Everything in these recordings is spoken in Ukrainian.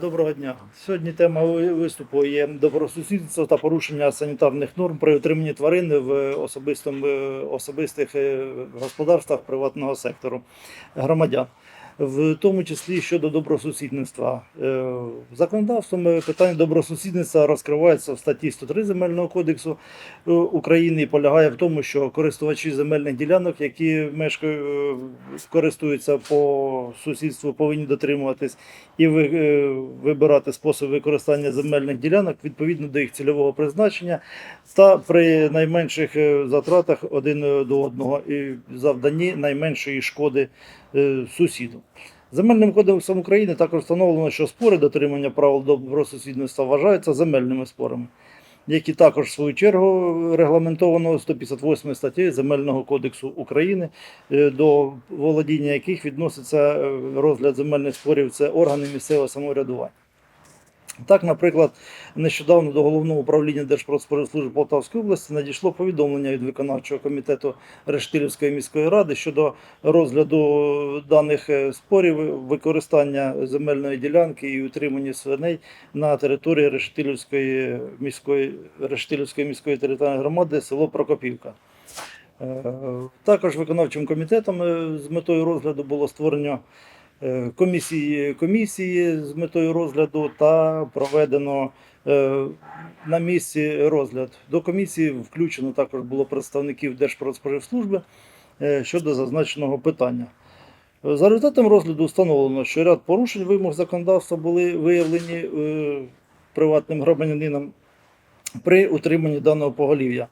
Доброго дня. Сьогодні тема виступу є добросусідство та порушення санітарних норм при отриманні тварин в особистому, особистих е, господарствах приватного сектору громадян, в тому числі щодо добросусідництва. Е, Законодавством е, питання добросусідництва розкривається в статті 103 Земельного кодексу е, України і полягає в тому, що користувачі земельних ділянок, які мешкають, користуються по сусідству, повинні дотримуватись і вибирати спосіб використання земельних ділянок відповідно до їх цільового призначення та при найменших затратах один до одного і завданні найменшої шкоди сусіду. Земельним кодексом України також встановлено, що спори дотримання правил добросусідництва вважаються земельними спорами, які також в свою чергу регламентовано 158 статтею Земельного кодексу України, е, до володіння яких відноситься е, розгляд земельних спорів, це органи місцевого самоврядування. Так, наприклад, нещодавно до головного управління Держпродспоживслужби Полтавської області надійшло повідомлення від виконавчого комітету Рештилівської міської ради щодо розгляду даних е, спорів використання земельної ділянки і утримання свиней на території Рештилівської міської Рештилівської міської територіальної громади село Прокопівка. Е, Також виконавчим комітетом е, з метою розгляду було створено комісії, комісії з метою розгляду та проведено е, на місці розгляд. До комісії включено також було представників Держпродспоживслужби е, щодо зазначеного питання. Е, За результатом розгляду встановлено, що ряд порушень вимог законодавства були виявлені е, приватним громадянином при утриманні даного поголів'я,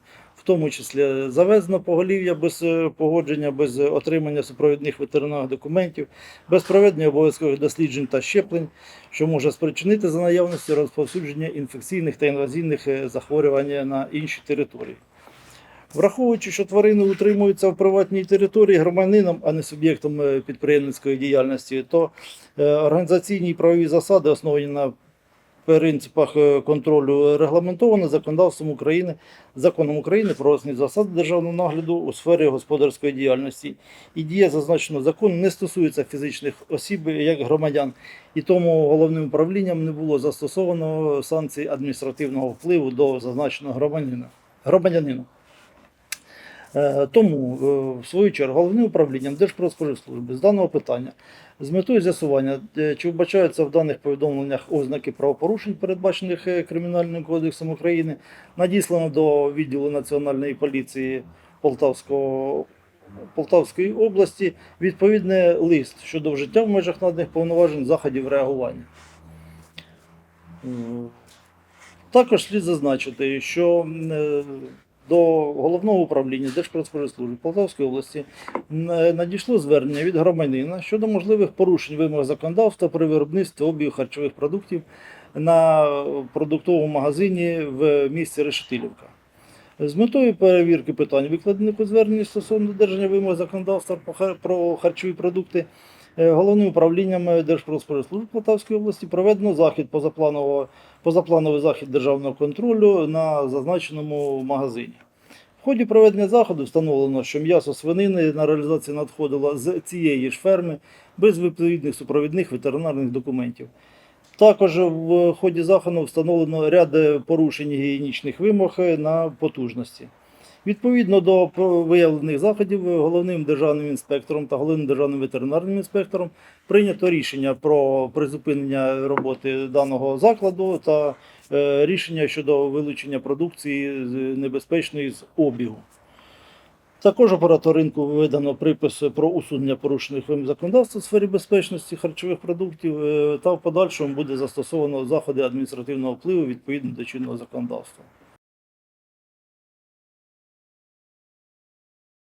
тому числі завезено поголів'я без е, погодження, без е, отримання супровідних ветеринарних документів, без проведення обов'язкових досліджень та щеплень, що може спричинити за наявності розповсюдження інфекційних та інвазійних е, захворювань на інші території. Враховуючи, що тварини утримуються в приватній території громадянином, а не суб'єктом підприємницької діяльності, то організаційні і правові засади, основані на принципах е, контролю, регламентовано законодавством України, законом України про основні засади державного нагляду у сфері господарської діяльності. І дія зазначеного закону не стосується фізичних осіб як громадян, і тому головним управлінням не було застосовано санкцій адміністративного впливу до зазначеного громадянина. Е, Тому, е, в свою чергу, головним управлінням Держпродспоживслужби з даного питання з метою з'ясування, е, чи вбачаються в даних повідомленнях ознаки правопорушень, передбачених Кримінальним кодексом України, надіслано до відділу Національної поліції Полтавського. Полтавської області відповідний лист щодо вжиття в межах наданих повноважень заходів реагування. Також слід зазначити, що до головного управління Держпродспоживслужби Полтавської області надійшло звернення від громадянина щодо можливих порушень вимог законодавства при виробництві обігу харчових продуктів на продуктовому магазині в місті Решетилівка. З метою перевірки питань, викладених у зверненні стосовно додержання вимог законодавства про харчові продукти, головним управлінням Держпродспоживслужби Полтавської області проведено захід позапланового позаплановий захід державного контролю на зазначеному магазині. В ході проведення заходу встановлено, що м'ясо свинини на реалізацію надходило з цієї ж ферми без відповідних супровідних ветеринарних документів. Також в ході заходу встановлено ряд е, порушень гігієнічних вимог е, на потужності. Відповідно до виявлених заходів, головним державним інспектором та головним державним ветеринарним інспектором прийнято рішення про призупинення роботи даного закладу та е, рішення щодо вилучення продукції небезпечної з обігу. Також оператор ринку видано припис про усунення порушених законодавства у сфері безпечності харчових продуктів е, та в подальшому буде застосовано заходи адміністративного впливу відповідно до чинного законодавства.